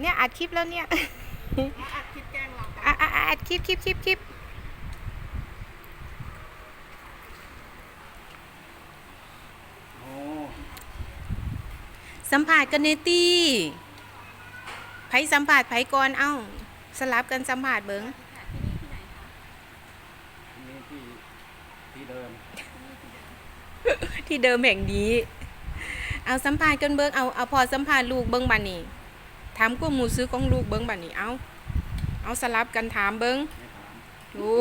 เนี่ยอัดคลิปแล้วเนี่ยมาอัดคลิปแกล้งเรากันอะอะอะอัดคลิปคลิปคลิปคลิปโอ้สัมผัสกันเนตี้ไผสัมผัสไผก่อนเอ้า สลับกันสัมผัสเบิงนี่ที่ที่เดิมที่เดิมแห่งนี้ เอาสัมผัสกันเบิงเอาเอาพอสัมผัสลูกเบิงบันนี่ ถามกูหมูซื้อของลูกเบิงบันนี่เอาเอาสลับกันถามเบิงไม่ถามโอ้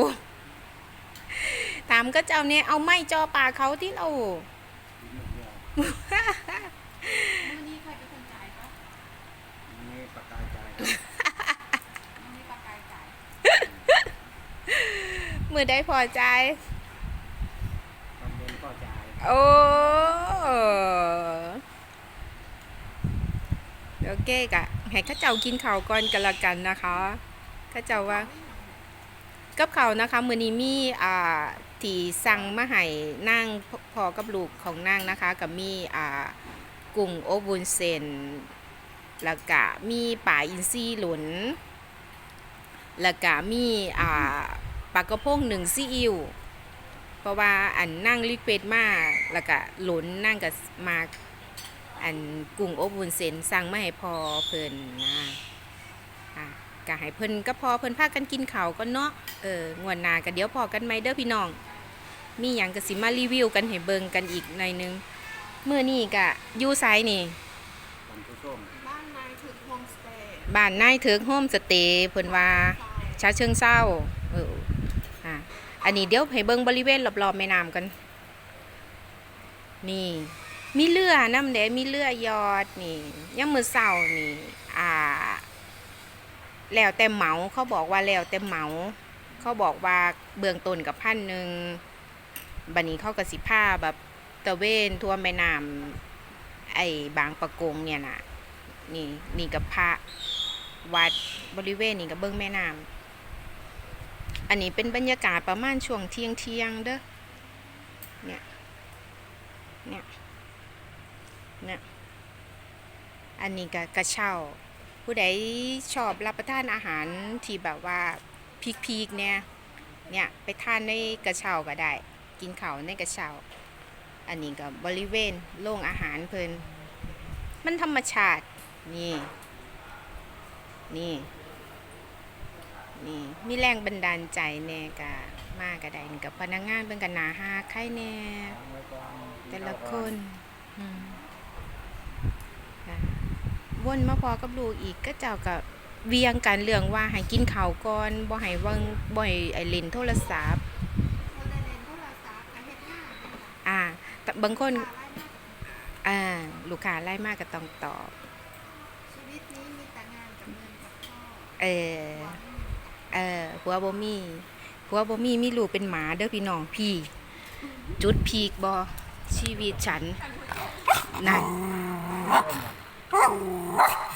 ถามก็เจ้าเนี่ยเอาไม้จอปากเขาที่เรากินไม่เดียวมื้อนี้ใครเป็นคนจ่ายคะมีปากกายใจมื้อนี้ปากกายจ่ายมือได้พอใจตอนเย็นก็จ่ายโอ้ โอเคกะให้ข้าเจ้ากินข้าวก่อนกันละกันนะคะข้าเจ้าว่า กับเขาวนะคะมือนี้มีอ่าที่สั่งมาให้นั่งพพอกับลูกของนั่งนะคะ กับมีอ่ากุ้งโอบุนเซนแล้วก็มีป่าอินทรีหลุนแล้วก็มีอ่าปลากระพงหนึ่งซีอิ๊วเพราะว่าอันนั่งรีเควสมาแล้วก็หลุนนั่งกับมา อันกุ้งโอบุนเซนสั่งมาให้พอเพิ่นนะอะก็ให้เพิ่นก็พอเพิ่นพากันกินข้าวก็เนาะเอองวดหน้าก็เดี๋ยวพอกันไหมเด้อพี่น้อง มีหยังก็สิมารีวิวกันให้เบิ่งกันอีกหน่อยนึงมื้อนี้ก็อยู่ไสนี่ตอนผู้ส้มบ้านนายถึกโฮมสเตย์บ้านนายเถิกโฮมสเตย์เพิ่นว่าชาเชิงเศร้าเอออะอันนี้เดี๋ยวให้เบิ่งบริเวณรอบๆแม่น้ำกัน นี่ มีเรือน้ำแดงมีเรือยอดนี่ยามมื้อเช้านี่อ่า แล้วแต่เหมาเขาบอกว่าแล้วแต่เหมา เขาบอกว่าเบื้องต้นกับพันหนึ่งบันนี้เขากระสิผ้าแบบตะเวนทั่วแม่น้ำไอ้บางประกงเนี่ยนะนี่นี่กับพระวัดบริเวณนี่กับเบื้องแม่น้ำอันนี้เป็นบรรยากาศประมาณช่วงเที่ยงเที่ยงเด้อเนี่ยเนี่ย เนี่ย อันนี้ก็กระเช้าผู้ใดชอบรับประทานอาหารที่แบบว่าพีกๆเนี่ย เนี่ยไปทานในกระเช้าก็ได้ กินข้าวในกระเช้าอันนี้ก็บริเวณโรงอาหารเพิ่นมันธรรมชาติ นี่ นี่นี่มีแรงบันดาลใจแน่กะมากกะได้กับพนักงานเป็นกันนาหาใครแน่วางไว้ก่อนกิแต่ละคนอืม วนมาพอกับลูกอีกก็เจ้ากับเวียงกันเรื่องว่าให้กินข้าวก่อนบ่ให้เวังบ่ให้ไอ้เล่นโทรศัพท์คนได้เรียนโทรศัพท์กับเฮ็ดงานนะคะอ่าแต่บางคนตาไล่มาอ่าลูกค้าไล่มากก็ต้องตอบชีวิตนี้มีแต่งานกับเงินกับพ่อเออเออผัวบ่มีผัวบ่มีมีลูกเป็นหมาเด้อพี่น้องพี่ จุดพีกบ่ชีวิตฉันนั่น Oh,